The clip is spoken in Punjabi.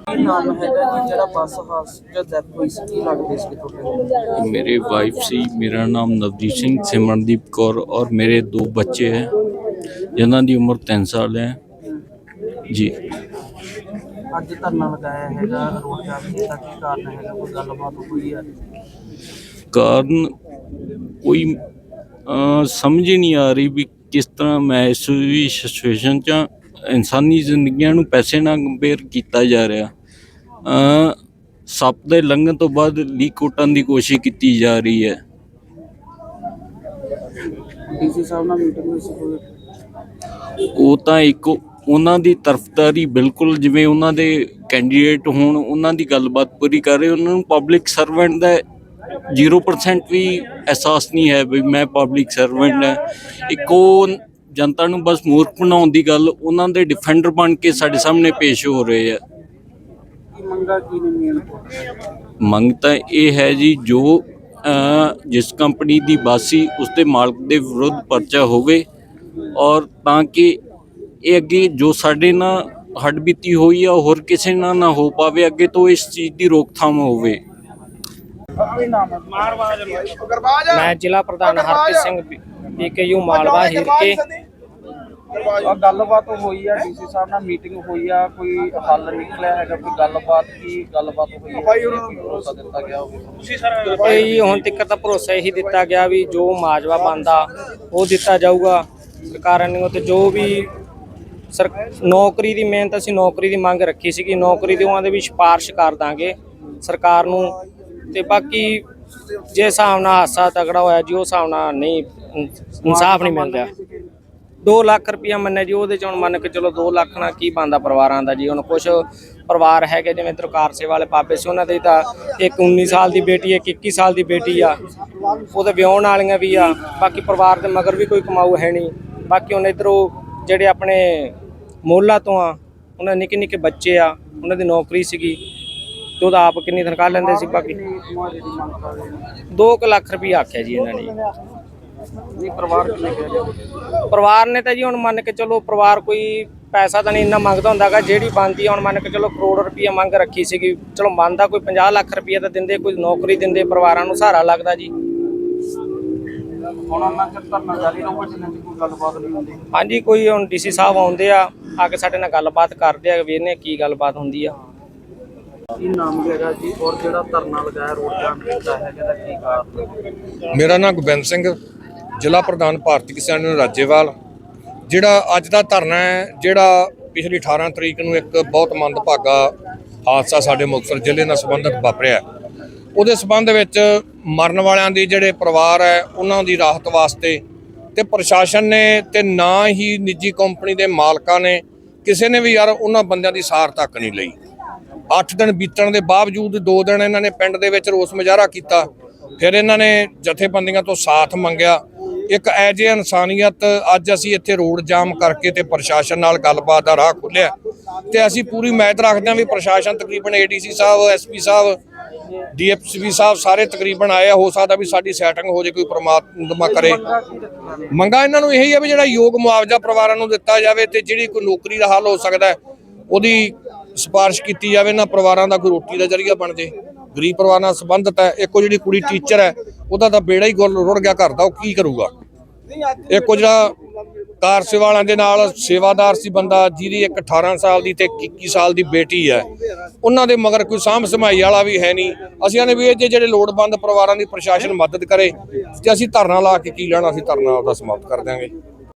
ਕੀ ਨਾਮ ਹੈਗਾ ਜੀ ਜਿਹੜਾ ਬੱਸ ਹਾਦਸੇ ਚ ਡੈਥ ਹੋਈ ਸੀ ਕੀ ਲੱਗਦੇ ਸੀ ਤੁਹਾਡੇ मेरी वाइफ सी मेरा नाम नवजीत सिंह सिमरनदीप कौर और मेरे दो बच्चे हैं जिन्हों की उम्र तीन साल है जी ਅੱਜ ਧਰਨਾ ਲਗਾਇਆ ਹੈਗਾ ਰੋਡ ਜਾਮ ਕੀਤਾ ਕੀ ਕਾਰਨ ਹੈਗਾ ਕੋਈ ਗੱਲਬਾਤ ਹੋਈ ਹੈ ਕਾਰਨ ਕੋਈ ਅਹ, ਸਮਝ ਹੀ ਨਹੀਂ ਆ ਰਹੀ ਵੀ ਕਿਸ ਤਰ੍ਹਾਂ ਮੈਂ ਇਸ ਵੀ ਸਿਚੁਏਸ਼ਨ 'ਚ। ਇਨਸਾਨੀ ਜ਼ਿੰਦਗੀਆਂ ਨੂੰ ਪੈਸੇ ਨਾਲ ਕੰਪੇਅਰ ਕੀਤਾ ਜਾ ਰਿਹਾ ਅਹ, ਸੱਪ ਦੇ ਲੰਘਣ ਤੋਂ ਬਾਅਦ ਲੀਕ ਕੁੱਟਣ ਦੀ ਕੋਸ਼ਿਸ਼ ਕੀਤੀ ਜਾ ਰਹੀ ਹੈ ਡੀਸੀ ਸਾਹਿਬ ਨਾਲ ਮੀਟਿੰਗ ਹੋਈ ਸੀ ਕੋਈ ਉਹ ਤਾਂ ਇੱਕ ਉਹਨਾਂ ਦੀ ਤਰਫਦਾਰੀ ਬਿਲਕੁਲ ਜਿਵੇਂ ਉਹਨਾਂ ਦੇ ਕੈਂਡੀਡੇਟ ਹੋਣ ਉਹਨਾਂ ਦੀ ਗੱਲਬਾਤ ਪੂਰੀ ਕਰ ਰਹੇ ਉਹਨਾਂ ਨੂੰ ਪਬਲਿਕ ਸਰਵੈਂਟ ਦਾ 0% ਵੀ ਅਹਿਸਾਸ ਨਹੀਂ ਹੈ ਵੀ ਮੈਂ ਪਬਲਿਕ ਸਰਵੈਂਟ ਹਾਂ। ਇੱਕ ਉਹ ਜਨਤਾ ਨੂੰ ਬਸ ਮੂਰਖ ਬਣਾਉਣ ਦੀ ਗੱਲ ਉਹਨਾਂ ਦੇ ਡਿਫੈਂਡਰ ਬਣ ਕੇ ਸਾਡੇ ਸਾਹਮਣੇ ਪੇਸ਼ ਹੋ ਰਹੇ ਆ। ਮੰਗਾ ਕੀ ਨੇ ਮੇਨ? ਮੰਗ ਤਾਂ ਇਹ ਹੈ ਜੀ ਜੋ ਜਿਸ ਕੰਪਨੀ ਦੀ ਬਾਸੀ ਉਸ ਦੇ ਮਾਲਕ ਦੇ ਵਿਰੁੱਧ ਪਰਚਾ ਹੋਵੇ ਔਰ ਤਾਂ ਕਿ ਇਹ ਅੱਗੇ ਜੋ ਸਾਡੇ ਨਾਲ ਹੱਡਬੀਤੀ ਹੋਈ ਆ ਹੋਰ ਕਿਸੇ ਨਾਲ ਨਾ ਹੋ ਪਾਵੇ ਅੱਗੇ ਤੋਂ ਇਸ ਚੀਜ਼ ਦੀ ਰੋਕਥਾਮ ਹੋਵੇ। ਮੈਂ ਜ਼ਿਲ੍ਹਾ ਪ੍ਰਧਾਨ ਹਰਪ੍ਰੀਤ ਸਿੰਘ ਪੀਕੇਯੂ ਮਾਲਵਾ ਹਿਰਕੇ। ਆ। ਗੱਲਬਾਤ ਹੋਈ ਆ ਡੀਸੀ ਸਾਹਿਬ ਨਾਲ ਮੀਟਿੰਗ ਹੋਈ ਆ ਕੋਈ ਹੱਲ ਨਿਕਲਿਆ ਹੈਗਾ ਕੋਈ ਗੱਲਬਾਤ ਕੀ ਗੱਲਬਾਤ ਹੋਈ ਹੈ? ਭਰੋਸਾ ਦਿੱਤਾ ਗਿਆ ਹੋਵੇ? ਇਹ ਜੀ ਹੁਣ ਤੱਕ ਤਾਂ ਭਰੋਸਾ ਇਹੀ ਦਿੱਤਾ ਗਿਆ ਵੀ ਜੋ ਮਾਜਵਾ ਬੰਦਾ ਉਹ ਦਿੱਤਾ ਜਾਊਗਾ। ਸਰਕਾਰਾਂ ਨੇ ਤੇ ਜੋ ਵੀ ਸਰ ਨੌਕਰੀ ਦੀ ਮਿਹਨਤ ਅਸੀਂ ਨੌਕਰੀ ਦੀ ਮੰਗ ਰੱਖੀ ਸੀਗੀ। ਨੌਕਰੀ ਦੇ ਉਹਨਾਂ ਦੇ ਵੀ ਸਿਫਾਰਿਸ਼ ਕਰ ਦਾਂਗੇ। ਸਰਕਾਰ ਨੂੰ ਤੇ ਬਾਕੀ ਜੇ ਹਿਸਾਬ ਨਾਲ ਹਾਸਾ ਤਗੜਾ ਹੋਇਆ ਜੀ, ਉਹ ਹਿਸਾਬ ਨਾਲ ਨਹੀਂ, ਇਨਸਾਫ ਨਹੀਂ ਮਿਲ ਰਿਹਾ 2 ਲੱਖ ਰੁਪਇਆ ਮੰਨਿਆ ਜੀ, ਉਹਦੇ ਚ ਹੁਣ ਮੰਨ ਕੇ ਚਲੋ 2 ਲੱਖ ਨਾਲ ਕੀ ਬੰਦਾ ਪਰਿਵਾਰਾਂ ਦਾ ਜੀ? ਹੁਣ ਕੁਝ ਪਰਿਵਾਰ ਹੈਗੇ ਜਿਵੇਂ ਤਰਕਾਰ ਸੇਵਾ ਵਾਲੇ ਪਾਪੇ ਸੀ, ਉਹਨਾਂ ਦੇ ਤਾਂ ਇੱਕ 19 ਸਾਲ ਦੀ ਬੇਟੀ ਹੈ ਇੱਕ 21 ਸਾਲ ਦੀ ਬੇਟੀ ਆ। ਉਹਦੇ ਵਿਆਹਣ ਵਾਲੀਆਂ ਵੀ ਆ, ਬਾਕੀ ਪਰਿਵਾਰ ਦੇ ਮਗਰ ਵੀ ਕੋਈ ਕਮਾਊ ਹੈ ਨਹੀਂ। ਬਾਕੀ ਹੁਣ ਇਧਰੋਂ ਜਿਹੜੇ ਆਪਣੇ ਮੋਹਲਾ ਤੋਂ ਆ, ਉਹਨਾਂ ਦੇ ਨਿੱਕੇ ਨਿੱਕੇ ਬੱਚੇ ਆ, ਉਹਨਾਂ ਦੀ ਨੌਕਰੀ ਸੀਗੀ। ਤੇ ਉਹਦਾ ਆਪ ਕਿੰਨੀ ਤਨਖਾਹ ਲੈਂਦੇ ਸੀ ਬਾਕੀ? ਮੁਆਵਜ਼ੇ ਦੀ ਮੰਗ ਕਰ ਰਹੇ ਨੇ 2 ਲੱਖ ਰੁਪਇਆ ਆਖਿਆ ਜੀ ਇਹਨਾਂ ਨੇ। ਜੀ। ਨਹੀਂ ਪਰਿਵਾਰ ਕਿੰਨੇ ਕਹਿ ਰਹੇ ਪਰਿਵਾਰ ਨੇ ਤਾਂ ਜੀ ਹੁਣ ਮੰਨ ਕੇ ਚਲੋ ਪਰਿਵਾਰ ਕੋਈ ਪੈਸਾ ਤਾਂ ਨਹੀਂ ਇੰਨਾ ਮੰਗਦਾ ਹੁੰਦਾਗਾ ਜਿਹੜੀ ਬਣਦੀ ਆ ਹੁਣ ਮੰਨ ਕੇ ਚਲੋ ਕਰੋੜ ਰੁਪਈਆ ਮੰਗ ਰੱਖੀ ਸੀਗੀ। ਚਲੋ ਮੰਨਦਾ ਕੋਈ 50 ਲੱਖ ਰੁਪਈਆ ਤਾਂ ਦਿੰਦੇ ਕੋਈ ਨੌਕਰੀ ਦਿੰਦੇ ਪਰਿਵਾਰਾਂ ਨੂੰ ਸਹਾਰਾ ਲੱਗਦਾ ਜੀ। ਹੁਣ ਉਹਨਾਂ ਚਿਰ ਧਰਨਾ ਜਾਰੀ ਰਹੂਗਾ ਜਿੰਨਾ ਚਿਰ ਕੋਈ ਗੱਲਬਾਤ ਨਹੀਂ ਹੁੰਦੀ। ਹਾਂਜੀ ਕੋਈ ਹੁਣ ਡੀਸੀ ਸਾਹਿਬ ਆਉਂਦੇ ਆ ਆ ਕੇ ਸਾਡੇ ਨਾਲ ਗੱਲਬਾਤ ਕਰਦੇ ਆ ਵੇਖਨੇ ਕੀ ਗੱਲਬਾਤ ਹੁੰਦੀ ਆ। ਕੀ ਨਾਮ ਹੈਗਾ ਜੀ? ਔਰ ਜਿਹੜਾ ਧਰਨਾ ਲਗਾਇਆ ਰੋਡ ਜਾਮ ਕੀਤਾ ਹੈਗਾ ਦਾ ਕੀ ਕਾਰਨ ਮੇਰਾ ਨਾਮ ਗੋਬਿੰਦ ਸਿੰਘ, ਜ਼ਿਲ੍ਹਾ ਪ੍ਰਧਾਨ ਭਾਰਤੀ ਕਿਸਾਨ ਯੂਨੀਅਨ ਰਾਜੇਵਾਲ। ਜਿਹੜਾ ਅੱਜ ਦਾ ਧਰਨਾ ਹੈ, ਜਿਹੜਾ ਪਿਛਲੀ 18 ਤਰੀਕ ਨੂੰ ਇੱਕ ਬਹੁਤ ਮੰਦਭਾਗਾ ਹਾਦਸਾ ਸਾਡੇ ਮੁਕਤਸਰ ਜ਼ਿਲ੍ਹੇ ਨਾਲ ਸੰਬੰਧਿਤ ਵਾਪਰਿਆ। ਉਹਦੇ ਸੰਬੰਧ ਵਿੱਚ ਮਰਨ ਵਾਲਿਆਂ ਦੀ ਜਿਹੜੇ ਪਰਿਵਾਰ ਹੈ, ਉਹਨਾਂ ਦੀ ਰਾਹਤ ਵਾਸਤੇ ਤੇ ਪ੍ਰਸ਼ਾਸਨ ਨੇ ਤੇ ਨਾ ਹੀ ਨਿੱਜੀ ਕੰਪਨੀ ਦੇ ਮਾਲਕਾਂ ਨੇ ਕਿਸੇ ਨੇ ਵੀ ਯਾਰ ਉਹਨਾਂ ਬੰਦਿਆਂ ਦੀ ਸਾਰ ਤੱਕ ਨਹੀਂ ਲਈ। 8 ਦਿਨ ਬੀਤਣ ਦੇ ਬਾਵਜੂਦ 2 ਦਿਨ ਇਹਨਾਂ ਨੇ ਪਿੰਡ ਦੇ ਵਿੱਚ ਰੋਸ ਮੁਜ਼ਾਹਰਾ ਕੀਤਾ। ਫਿਰ ਇਹਨਾਂ ਨੇ ਜਥੇਬੰਦੀਆਂ ਤੋਂ ਸਾਥ ਮੰਗਿਆ। ਇੱਕ ਐਜ ਏ ਇਨਸਾਨੀਅਤ ਅੱਜ ਅਸੀਂ ਇੱਥੇ ਰੋਡ ਜਾਮ ਕਰਕੇ ਤੇ ਪ੍ਰਸ਼ਾਸਨ ਨਾਲ ਗੱਲਬਾਤ ਦਾ ਰਾਹ ਖੋਲ੍ਹਿਆ। ਤੇ ਅਸੀਂ ਪੂਰੀ ਉਮੀਦ ਰੱਖਦੇ ਹਾਂ ਵੀ ਪ੍ਰਸ਼ਾਸਨ ਤਕਰੀਬਨ ਏਡੀਸੀ ਸਾਹਿਬ, ਐਸਪੀ ਸਾਹਿਬ ਡੀਐਫਸੀ ਸਾਹਿਬ ਸਾਰੇ ਤਕਰੀਬਨ ਆਏ ਹੋ ਸਕਦਾ ਵੀ ਸਾਡੀ ਸੈਟਿੰਗ ਹੋ ਜੇ, ਕੋਈ ਪ੍ਰਮਾਤਮਾ ਕਰੇ। ਮੰਗਾ ਇਹਨਾਂ ਨੂੰ ਇਹੀ ਹੈ ਵੀ ਜਿਹੜਾ ਯੋਗ ਮੁਆਵਜ਼ਾ ਪਰਿਵਾਰਾਂ ਨੂੰ ਦਿੱਤਾ ਜਾਵੇ ਤੇ ਜਿਹੜੀ ਕੋਈ ਨੌਕਰੀ ਦਾ ਹੱਲ ਹੋ ਸਕਦਾ ਉਹਦੀ ਸਿਫਾਰਿਸ਼ ਕੀਤੀ ਜਾਵੇ, ਨਾ ਪਰਿਵਾਰਾਂ ਦਾ ਕੋਈ ਰੋਟੀ ਦਾ ਜ਼ਰੀਆ ਬਣ ਜੇ। ਗਰੀਬ ਪਰਿਵਾਰ ਨਾਲ ਸੰਬੰਧਿਤ ਹੈ, ਇੱਕੋ ਜਿਹੜੀ ਕੁੜੀ ਟੀਚਰ ਹੈ, ਉਹਦਾ ਤਾਂ ਬੇੜਾ ਹੀ ਗੁੱਲ ਰੁੜ ਗਿਆ ਘਰ ਦਾ, ਉਹ ਕੀ ਕਰੂਗਾ? ਇੱਕੋ ਜਿਹੜਾ ਕਾਰ ਸੇਵਾ ਵਾਲਿਆਂ ਦੇ ਨਾਲ ਸੇਵਾਦਾਰ ਸੀ ਬੰਦਾ, ਜਿਹਦੀ ਇੱਕ 18 ਸਾਲ ਦੀ ਤੇ ਇੱਕ 21 ਸਾਲ ਦੀ ਬੇਟੀ ਹੈ। ਉਹਨਾਂ ਦੇ ਮਗਰ ਕੋਈ ਸਾਂਭ ਸੰਭਾਈ ਵਾਲਾ ਵੀ ਹੈ ਨਹੀਂ। ਅਸੀਂ ਨੇ ਵੀ ਇਹ ਜਿਹੜੇ ਲੋੜਵੰਦ ਪਰਿਵਾਰਾਂ ਦੀ ਪ੍ਰਸ਼ਾਸਨ ਮਦਦ ਕਰੇ, ਤੇ ਅਸੀਂ ਧਰਨਾ ਲਾ ਕੇ ਕੀ ਲੈਣਾ, ਅਸੀਂ ਧਰਨਾ ਆਪਦਾ ਸਮਾਪਤ ਕਰ ਦਿਆਂਗੇ।